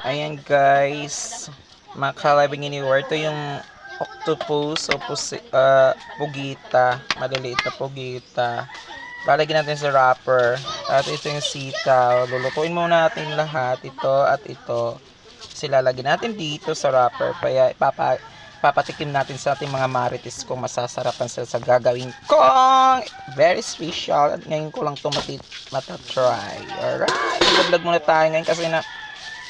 Ayan guys, mga kalabing anywhere. Ito yung octopus o ah, pugita. Maliliit na pugita. Lalagyan natin sa wrapper. At ito yung sitaw. Lulutuin muna natin lahat. Ito at ito. Kasi natin dito sa wrapper. Kaya ipapa, papatikim natin sa ating mga marites kung masasarapan sila sa gagawin kong very special. At ngayon ko lang ito mati- matatry. Alright. Vlog muna tayo ngayon kasi na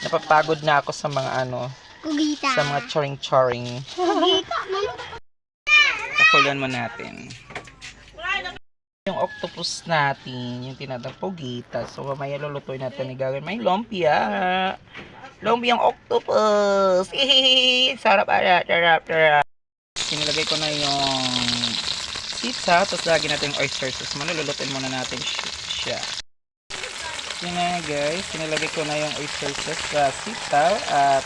napapagod na ako sa mga ano, Kugita. sa mga choring-choring. Kugita. Pakulan mo natin. Yung octopus natin, yung tinatapugita. So, mamaya lulutuin natin ni gagawin. May lumpia. Lumpiang octopus. Hihihi. Sarap, sarap, sarap, sarap. Sinilagay ko na yung pizza. Tapos lagyan natin yung oyster sauce muna. Lulutuin muna natin si- siya. Yun na guys. Sinilagay ko na yung oyster sauce sa sitaw. At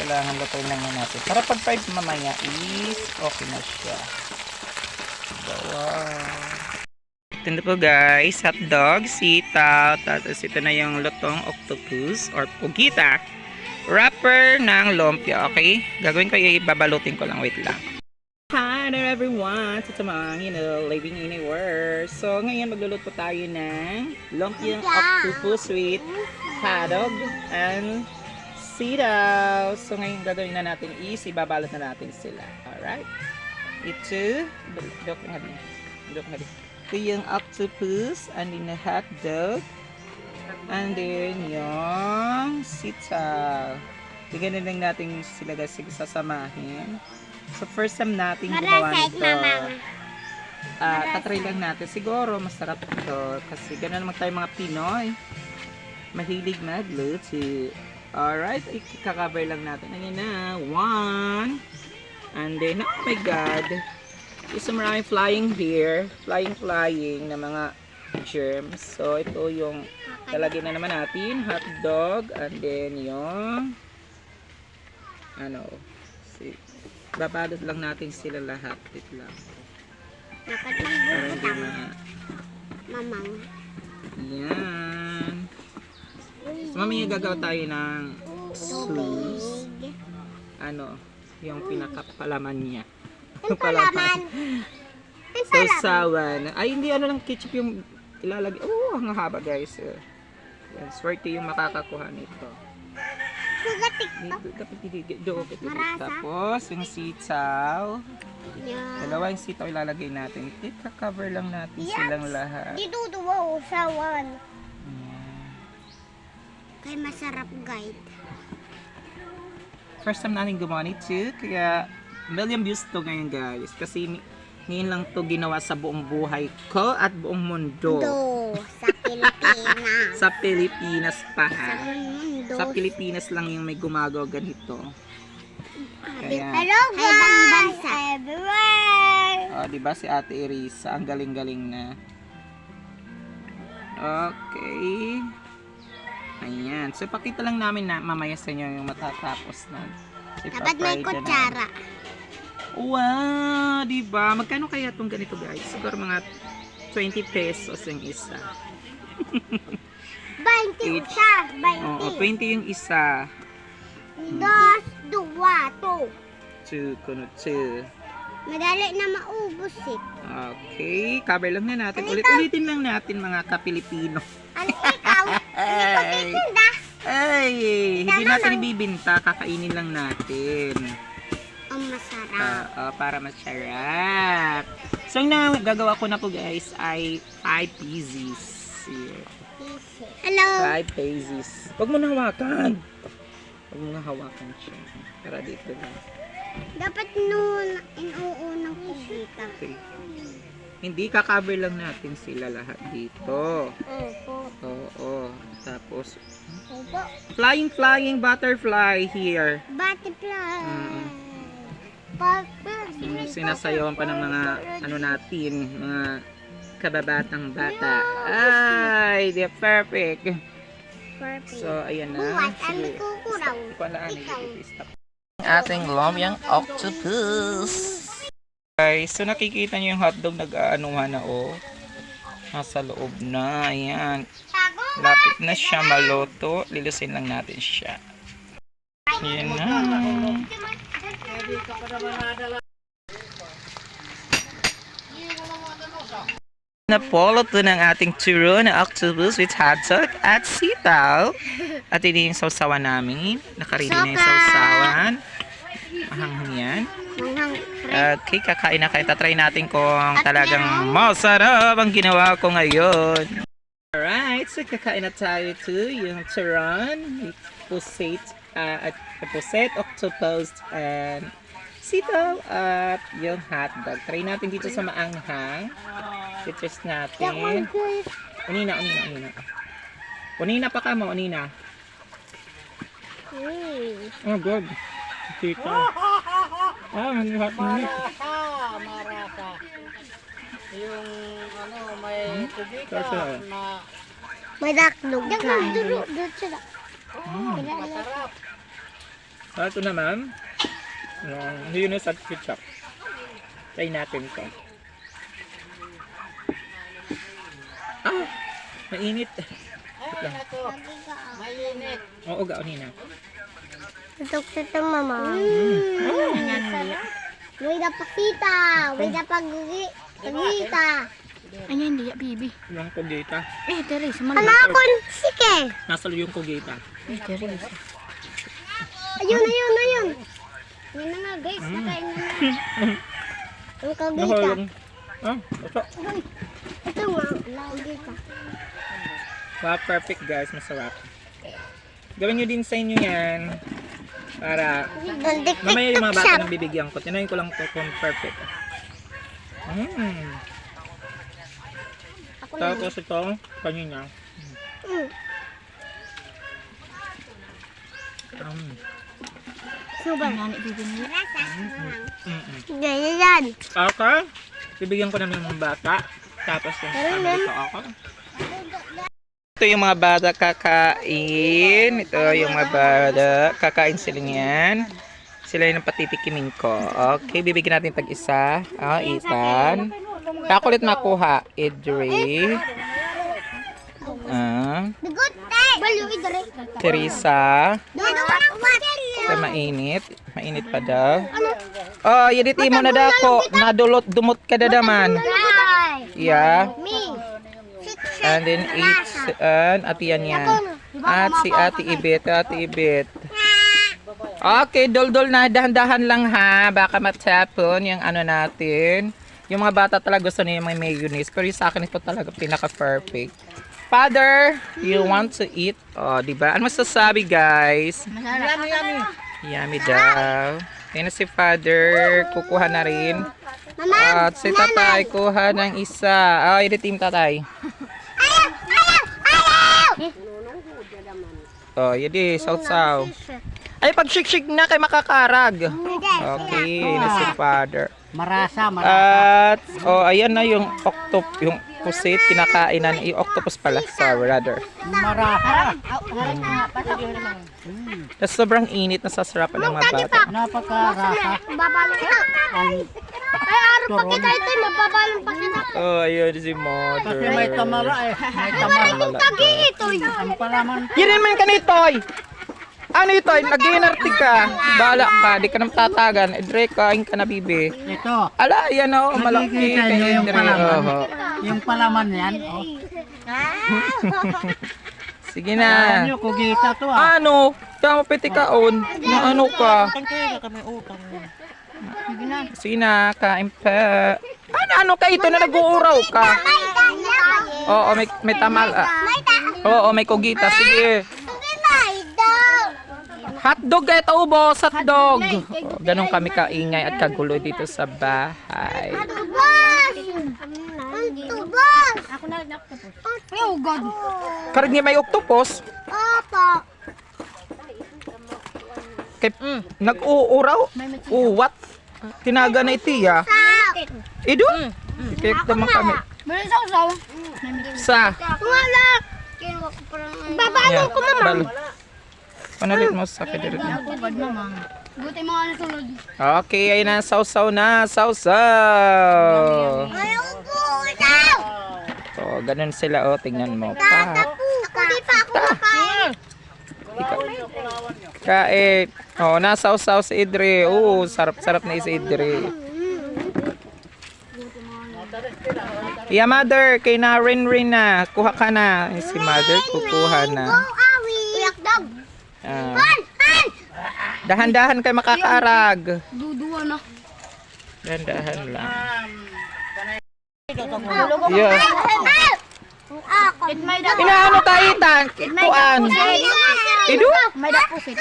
kailangan lutuin lang muna natin. Para pag fried mamaya is okay na siya. So, wow. Ito na po guys, hotdog, sitaw, tapos ito na yung lutong octopus or pugita. Wrapper ng lumpia, okay? Gagawin ko, ibabalutin ko lang, wait lang. There everyone! Sa mga, you know, living anywhere. So, ngayon magluluto tayo ng lumpiang octopus with hotdog and sitaw. So, ngayon gagawin na natin is, ibabalot na natin sila. Alright? Ito, dok nga din. Dok nga din. Ito yung octopus, and then the hot dog, and then yung sitaw. Bigyan na lang natin sila guys sasamahin. So first time natin gumawa nito. Ah, tatry lang natin. Siguro masarap ito kasi ganun naman tayo mga Pinoy. Mahilig magluto. Alright, ikakaver lang natin. Ayan na. One. And then, oh my God. Isa maraming flying here. Flying, flying na mga germs. So, ito yung lalagyan na naman natin. Hot dog. And then, yung ano, si, babalot lang natin sila lahat. Wait lang. Dapat Para hindi ma... Mamang. Yan. So, mamaya gagawa tayo ng sauce. Ano, yung pinakapalaman niya. Ang palaman. Sausawan. Ay, hindi ano lang ketchup yung ilalagay. Oh, ang haba guys. Yan, swerte yung makakakuha nito. Sugatik to. Dito, dapat dito, do, dito. Marasa? Tapos, yung sitaw. Yan. Dalawa yung sitaw ilalagay natin. Ika-cover lang natin Yes. silang lahat. Dito duwa usawan. Yan. Kay masarap guide. First time natin gumawa nito, kaya million views to ngayon guys. Kasi ngayon lang to ginawa sa buong buhay ko at buong mundo. Do. Sa Pilipinas. Sa Pilipinas pa sa ha. Mundo. Sa Pilipinas lang yung may gumagawa ganito. Kaya, Hello guys! Everywhere! oh, di ba si Ate Irisa, ang galing-galing na. Okay. Ayan. So, pakita lang namin na mamaya sa inyo yung matatapos na. Dapat may ka na. kutsara. Wow, di ba? Magkano kaya itong ganito, guys? Siguro mga 20 pesos yung isa. 20 Each. isa. Oo, 20. 20 yung isa. Dos, dua, to. 2, kuno 2. Madali na maubos eh. Okay, cover lang na natin. Ulit-ulitin lang natin mga kapilipino. Ano ikaw? Ay, ay, hindi natin ibibinta, kakainin lang natin. Ang masarap. Ah, ah, para masarap. So, na gagawa ko na po guys ay 5 pieces. Here. Hello. 5 pieces. Huwag mo na hawakan. Huwag mo na hawakan siya. Para dito lang. Dapat noon, inuunang kugita. Okay. Hindi, kakaver lang natin sila lahat dito. Opo. Oo. Tapos, Opo. flying, flying butterfly here. Butterfly. Mm. Butterfly. Sinasayawan pa ng mga, ano natin, mga kababatang bata. Ay, they're perfect. Perfect. So, ayan na. Sige. Stop. Palaan, stop. Ating lumpiang octopus. Guys, so nakikita niyo yung hotdog nag-aanuhan na oh. Nasa loob na. Ayan. Lapit na siya maluto. Lilusin lang natin siya. Yan na. Napoloto ng ating turo na octopus with hotdog at sitaw. At ini yung sausawan namin. Nakarili na yung sausawan. Mahanghang yan. Okay, kakain na kayo. Tatry natin kung talagang masarap ang ginawa ko ngayon. Alright, so kakain na tayo to yung turon, with pusit, uh, at puset, octopus, and sitaw, at yung hotdog. Try natin dito sa maanghang. Citrus natin. Unina, unina, unina. Unina pa ka mo, unina. Oh, good. Tita. Ah, hindi hot minute. Marasa, marasa. Yung ano, may kubika Kasi- na May dakdog ka. Duro, duro sila. masarap. Ah, ito naman. Yung Yunus at ketchup. Try natin to. Ah! Mainit. Ay, nato, mainit. Oo, gaon na. Tutok sa mama. Mm. May napakita. May napagugi. Pagita. Ano hindi ya, bibi? Yung kugita. Eh, Teresa. Anakon, sige. Nasa yung kugita. Eh, Teresa. Ayun, ayun, ayun. Yan na nga guys, nakain na na. Kagita. Nahulong. Ah, ito. Ito nga, kagita. Wow, perfect guys. Masarap. Gawin nyo din sa inyo yan. Para mamaya yung mga bata nang bibigyan ko. Tinayin ko lang to kung perfect. Mm. Na. Tapos ito, kanina. Mm. Um, Subang. Nani, bibi niya. mm-mm. Ganyan yan. Okay. Bibigyan ko namin ng bata. Tapos yung ko ako. Ito yung mga bata kakain. Ito yung mga bata. Kakain sila niyan. Sila yung patitikimin ko. Okay, bibigyan natin tag-isa. Ah, Ethan. Kako ulit makuha. Idri. Ah. Teresa. Ito mainit. Mainit pa daw. Oh, yedit mo na dako. Nadulot dumot ka dadaman. Yeah. Me. And then eat and ati yan yan. At si Ate Ibet, Ate Ibet. Okay, dol-dol na, dahan-dahan lang ha. Baka matapon yung ano natin. Yung mga bata talaga gusto nila yung may mayonnaise. Pero yung sa akin ito talaga pinaka-perfect. Father, you want to eat? Oh, di ba? Ano masasabi, guys? Yummy, yummy. Yummy daw. Yan na si Father. Kukuha na rin. Mama, At si Tatay, kuha ng isa. Ah, oh, team Tatay. ayaw, ayaw, ayaw. Oh, yun di, saw-saw. Ay, pag shik-shik na kay makakarag. Okay, na si Father. Marasa, marasa. At, oh, ayan na yung octop, yung pusit, kinakainan. Yung octopus pala, sorry, rather. marasa. Tapos sobrang init, nasasarapan ng mga bata. Napakarasa. Babalong ka. Ay, araw pa kita ito. Mababalong pa kita. Oh, ayun si kasi may Mother. tamara eh. May tamara. Wala Tagi ito. Ang palaman. Yan naman ka nitoy. Ano ito? Nag-inarti ka. Bala ka. Di ka nang tatagan. Edre, kain ka na, bibi. Ito. Ala, yan o. Malaki. Yung palaman? oho. Yung palaman yan. Oh. Sige na. nyo, kugita to ah. Ano? Tama piti kaon. Na ano ka? Kaya kami utang. Sige na, kain pa. Ano, ano ka ito na nag-uuraw ka? Oo, may, may tamal. ah. Oo, may kugita. Sige. Hotdog kayo ito, boss. Hotdog. Oh, ganun kami kaingay at kagulo dito sa bahay. Tubos! Ako na nagtapos. Oh, God. Karag niya may octopus. Opo. Kay, nag-uuraw. Uwat. Tinaga na iti, ah. Ido? Kaya naman kami. Meron sa usaw. Sa. Wala. Babalong ko, mama. Bal. Panalit mo sa kadirit niya. Buti mga ano sulod. Okay, ayun na. Sausaw na. Sausaw. Ayaw. Ikaw. So, ganun sila. Oh, tingnan mo. Pa. Ako di pa ako makain. Ikaw. Kain. Oh, nasaw-saw si Idre. Oo, sarap-sarap na si Idre. Yeah, mother, kay na rin rin na. Kuha ka na. Si mother, kukuha na. awi. Kuyak dog. Ah. Han! Han! Dahan-dahan kay makakaarag. Duduwa na. Dahan-dahan lang. Yeah. Inaano tayo tan? Kuan. Ay, Idu? May da pusit.